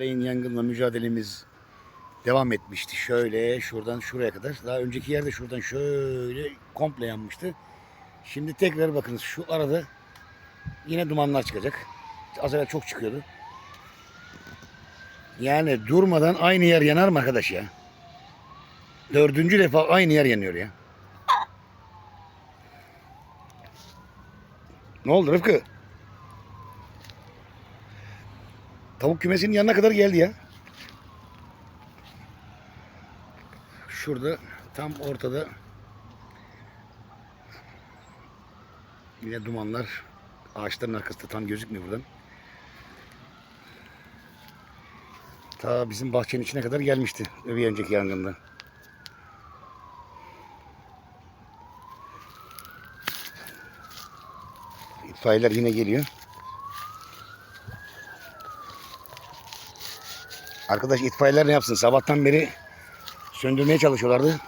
Aleyhin yangınla mücadelemiz devam etmişti. Şöyle şuradan şuraya kadar. Daha önceki yerde şuradan şöyle komple yanmıştı. Şimdi tekrar bakınız şu arada yine dumanlar çıkacak. Az evvel çok çıkıyordu. Yani durmadan aynı yer yanar mı arkadaş ya? Dördüncü defa aynı yer yanıyor ya. Ne oldu Rıfkı? Tavuk kümesinin yanına kadar geldi ya. Şurada tam ortada yine dumanlar ağaçların arkasında tam gözükmüyor buradan. Ta bizim bahçenin içine kadar gelmişti bir önceki yangında. İtfaiyeler yine geliyor. Arkadaş itfaiyeler ne yapsın? Sabahtan beri söndürmeye çalışıyorlardı.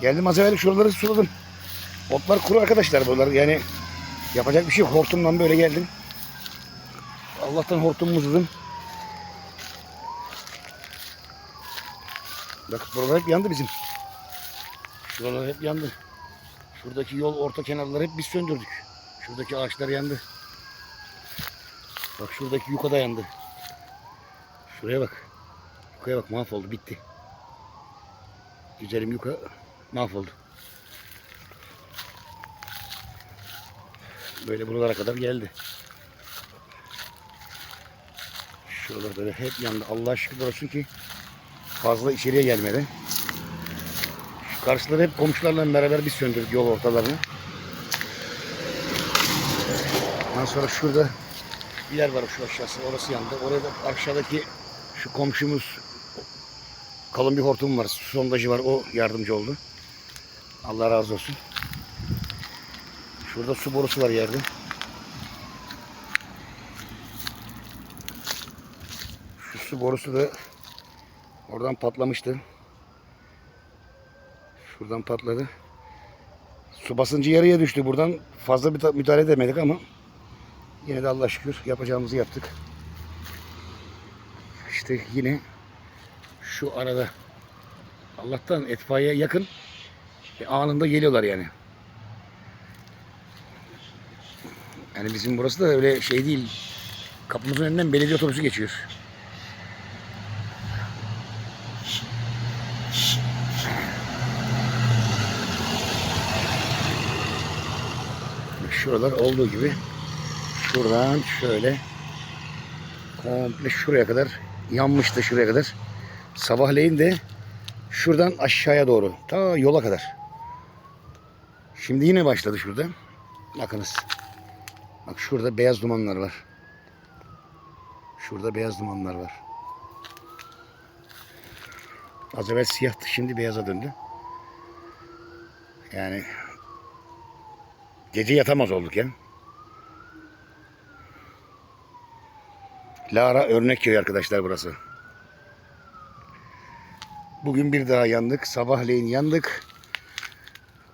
Geldim az evvel şuraları suladım. Otlar kuru arkadaşlar bunlar. Yani yapacak bir şey yok. Hortumdan böyle geldim. Allah'tan hortumumu uzadım. Bak buralar hep yandı bizim. Şuralar hep yandı. Şuradaki yol orta kenarları hep biz söndürdük. Şuradaki ağaçlar yandı. Bak şuradaki yuka da yandı. Şuraya bak. Yukaya bak mahvoldu bitti. Güzelim yuka mahvoldu. Böyle buralara kadar geldi. Şuralar böyle hep yandı. Allah şükür olsun ki fazla içeriye gelmedi. Şu karşıları hep komşularla beraber biz söndürdük yol ortalarını. Ondan sonra şurada bir yer var şu aşağısı orası yandı. Oraya da aşağıdaki şu komşumuz kalın bir hortum var. Su sondajı var. O yardımcı oldu. Allah razı olsun. Şurada su borusu var yerde. Şu su borusu da oradan patlamıştı. Şuradan patladı. Su basıncı yarıya düştü buradan. Fazla bir müdahale edemedik ama yine de Allah şükür yapacağımızı yaptık. İşte yine şu arada Allah'tan etfaiye yakın ve anında geliyorlar yani. Yani bizim burası da öyle şey değil. Kapımızın önünden belediye otobüsü geçiyor. Şuralar olduğu gibi şuradan şöyle komple şuraya kadar yanmıştı şuraya kadar. Sabahleyin de şuradan aşağıya doğru ta yola kadar. Şimdi yine başladı şurada. Bakınız. Bak şurada beyaz dumanlar var. Şurada beyaz dumanlar var. Az evvel siyahtı şimdi beyaza döndü. Yani gece yatamaz olduk ya. Lara Örnekköy arkadaşlar burası. Bugün bir daha yandık. Sabahleyin yandık.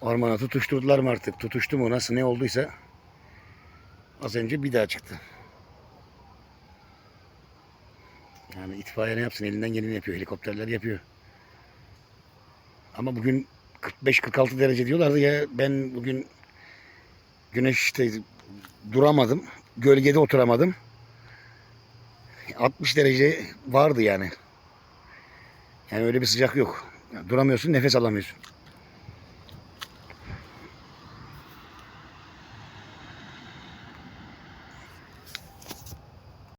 Ormana tutuşturdular mı artık? Tutuştu mu? Nasıl ne olduysa az önce bir daha çıktı. Yani itfaiye ne yapsın? Elinden geleni yapıyor. Helikopterler yapıyor. Ama bugün 45-46 derece diyorlardı ya ben bugün güneşte duramadım. Gölgede oturamadım. 60 derece vardı yani. Yani öyle bir sıcak yok. Duramıyorsun, nefes alamıyorsun.